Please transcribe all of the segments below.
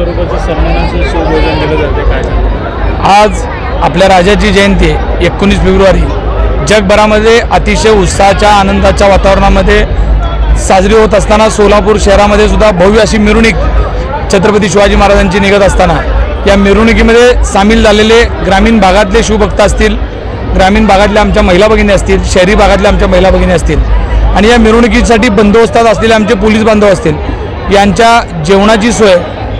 स्वरूपाचं सन्मानाचं सुभोजन दिलं जाते काय आज आपल्या राजाची जयंती आहे एकोणीस फेब्रुवारी. जगभरामध्ये अतिशय उत्साहाच्या आनंदाच्या वातावरणामध्ये साजरी होत असताना सोलापूर शहरामध्ये सुद्धा भव्य अशी मिरवणूक छत्रपती शिवाजी महाराजांची निघत असताना. या मिरवणुकीमध्ये सामील झालेले ग्रामीण भागातले शिवभक्त असतील ग्रामीण भागातल्या आमच्या महिला भगिनी असतील शहरी भागातल्या आमच्या महिला भगिनी असतील आणि या मिरवणुकीसाठी बंदोबस्तात असलेले आमचे पोलीस बांधव असतील यांच्या जेवणाची सोय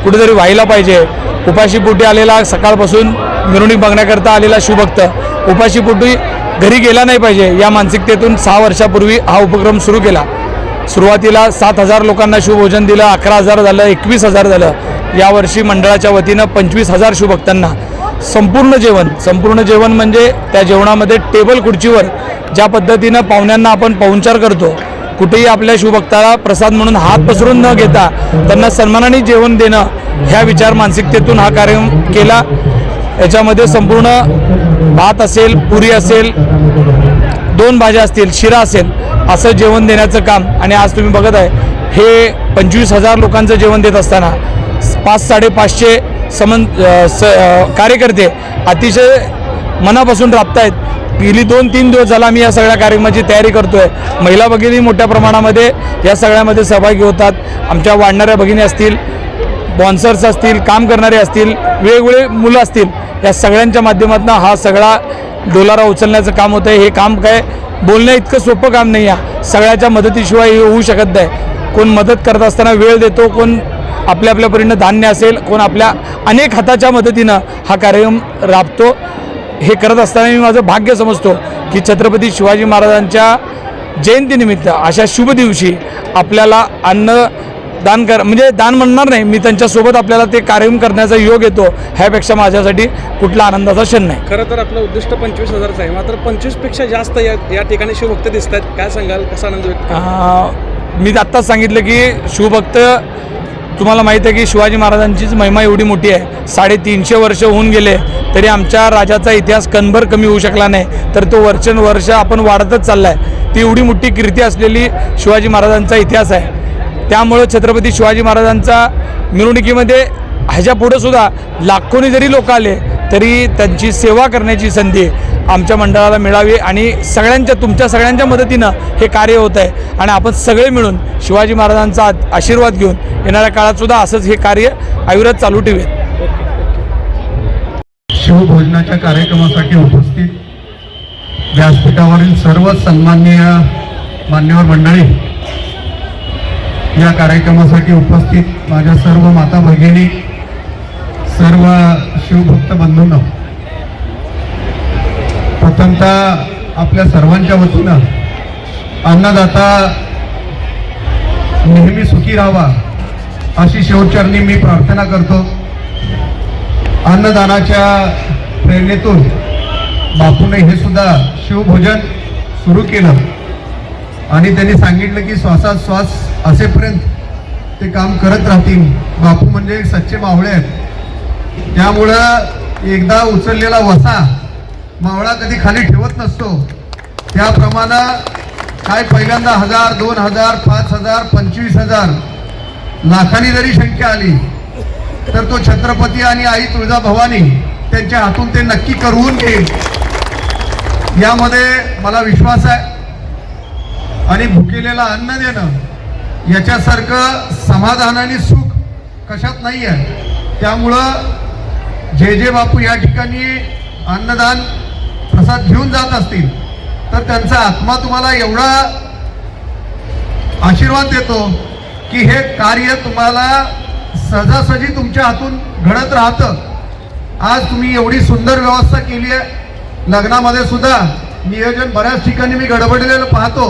कुठेतरी व्हायला पाहिजे. उपाशीपोटी आलेला सकाळपासून मिरवणूक बघण्याकरता आलेला शिवभक्त उपाशीपोटी घरी गेला नाही पाहिजे. या मानसिकतेतून सहा वर्षापूर्वी हा उपक्रम सुरू केला. सुरुवातीला सात हजार लोकांना शिवभोजन दिलं अकरा हजार झालं एकवीस हजार झालं. यावर्षी मंडळाच्या वतीनं पंचवीस हजार शिवभक्तांना संपूर्ण जेवण संपूर्ण जेवण म्हणजे त्या जेवणामध्ये टेबल खुर्चीवर ज्या पद्धतीनं पाहुण्यांना आपण पाहुणचार करतो कुठेही आपल्या शिवभक्ताला प्रसाद म्हणून हात पसरून न घेता त्यांना सन्मानाने जेवण देणं ह्या विचार मानसिकतेतून हा कार्यक्रम केला. याच्यामध्ये संपूर्ण भात असेल पुरी असेल दोन भाज्या असतील शिरा असेल असं जेवण देण्याचं काम. आणि आज तुम्ही बघत आहे हे पंचवीस हजार लोकांचं जेवण देत असताना पाच साडेपाचशे समन स कार्यकर्ते अतिशय मनापासून राबत आहेत गेली दोन तीन दिवस झाला आम्ही या सगळ्या कार्यक्रमाची तयारी करतोय. महिला भगिनी मोठ्या प्रमाणामध्ये या सगळ्यामध्ये सहभागी होतात. आमच्या वाढणाऱ्या भगिनी असतील स्पॉन्सर्स असतील काम करणारे असतील वेगवेगळे मुलं असतील या सगळ्यांच्या माध्यमातून हा सगळा डोलारा उचलण्याचं काम होतं आहे हे काम काय बोलणं इतकं सोपं काम नाही आहे. सगळ्याच्या मदतीशिवाय हे होऊ शकत नाही. कोण मदत करत असताना वेळ देतो कोण आपल्या आपल्या परीनं धान्य असेल कोण आपल्या अनेक हाताच्या मदतीनं हा कार्यक्रम राबतो. हे करत असताना मी माझं भाग्य समजतो की छत्रपती शिवाजी महाराजांच्या जयंतीनिमित्त अशा शुभ दिवशी आपल्याला अन्न दान कर म्हणजे दान म्हणणार नाही मी त्यांच्यासोबत आपल्याला ते कार्यक्रम करण्याचा योग येतो ह्यापेक्षा माझ्यासाठी कुठला आनंदाचा क्षण नाही. खरं तर आपलं उद्दिष्ट पंचवीस हजारचं आहे मात्र पंचवीसपेक्षा जास्त या या ठिकाणी शिवभक्त दिसत आहेत काय सांगाल? कसा आनंद व्यक्त मी आत्ताच सांगितलं की शिवभक्त तुम्हाला माहीत आहे की शिवाजी महाराजांचीच महिमा एवढी मोठी आहे. साडेतीनशे वर्ष होऊन गेले. तरी आमच्या राजाचा इतिहास कणभर कमी होऊ शकला नाही. तर तो वर्षानुवर्ष आपण वाढतच चालला आहे ती एवढी मोठी कीर्ती असलेली शिवाजी महाराजांचा इतिहास आहे. त्यामुळं छत्रपती शिवाजी महाराजांचा मिरवणुकीमध्ये ह्याच्या पुढं सुद्धा लाखोनी जरी लोक आले तरी त्यांची सेवा करण्याची संधी आमच्या मंडळाला मिळावी आणि सगळ्यांच्या तुमच्या सगळ्यांच्या मदतीनं हे कार्य होत आहे. आणि आपण सगळे मिळून शिवाजी महाराजांचा आशीर्वाद घेऊन येणाऱ्या काळात सुद्धा असंच हे कार्य आयुर्वेद चालू ठेवेत शिवभोजनाच्या कार्यक्रमासाठी उपस्थित व्यासपीठावरील सर्व सन्माननीय मान्यवर मंडळी या कार्यक्रमासाठी उपस्थित माझ्या सर्व माता भगिनी सर्व शिवभक्त बंधूंना प्रथमतः आपल्या सर्वांच्या वतीनं अन्नदाता नेहमी सुखी राहावा अशी शेवटचरणी मी प्रार्थना करतो. अन्नदानाच्या प्रेरणेतून बापूने हे सुद्धा शिवभोजन सुरू केलं. आणि त्यांनी सांगितलं की श्वासात श्वास असेपर्यंत ते काम करत राहतील. बापू म्हणजे सच्चे मावळे आहेत. त्यामुळं एकदा उचललेला वसा मावळा कधी खाली ठेवत नसतो. त्याप्रमाणे काय पहिल्यांदा हजार दोन हजार पाच हजार पंचवीस हजार लाखांनी जरी संख्या आली तर तो छत्रपती आणि आई तुळजाभवानी त्यांच्या हातून ते नक्की करवून घेईल. यामध्ये मला विश्वास आहे. आणि भुकेलेला अन्न देणं याच्यासारखं समाधान आणि सुख कशात नाही आहे. त्यामुळं जे जे बापू या ठिकाणी अन्नदान प्रसाद घेऊन जात असतील तर त्यांचा आत्मा तुम्हाला एवढा आशीर्वाद देतो की हे कार्य तुम्हाला सहजासहजी तुमच्या हातून घडत राहतं. आज तुम्ही एवढी सुंदर व्यवस्था केली आहे. लग्नामध्ये सुद्धा नियोजन बऱ्याच ठिकाणी मी गडबडलेलं पाहतो.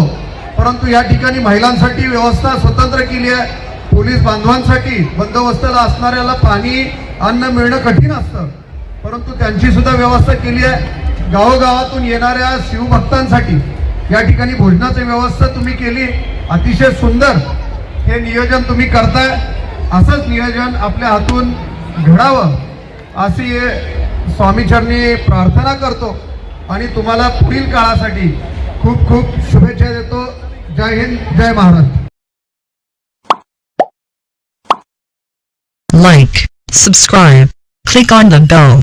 परंतु या ठिकाणी महिलांसाठी व्यवस्था स्वतंत्र केली आहे. पोलीस बांधवांसाठी बंदोबस्ताला असणाऱ्याला पाणी अन्न मिळणं कठीण असतं. परंतु त्यांची सुद्धा व्यवस्था केली आहे. गावोगावातून येणाऱ्या शिवभक्तांसाठी या ठिकाणी भोजनाची व्यवस्था तुम्ही केली. अतिशय सुंदर हे नियोजन तुम्ही करताय. असंच नियोजन आपल्या हातून घडावं अशी स्वामीचरणी प्रार्थना करतो. आणि तुम्हाला पुढील काळासाठी खूप खूप शुभेच्छा देतो. जय हिंद जय Maharashtra. Like subscribe click on the bell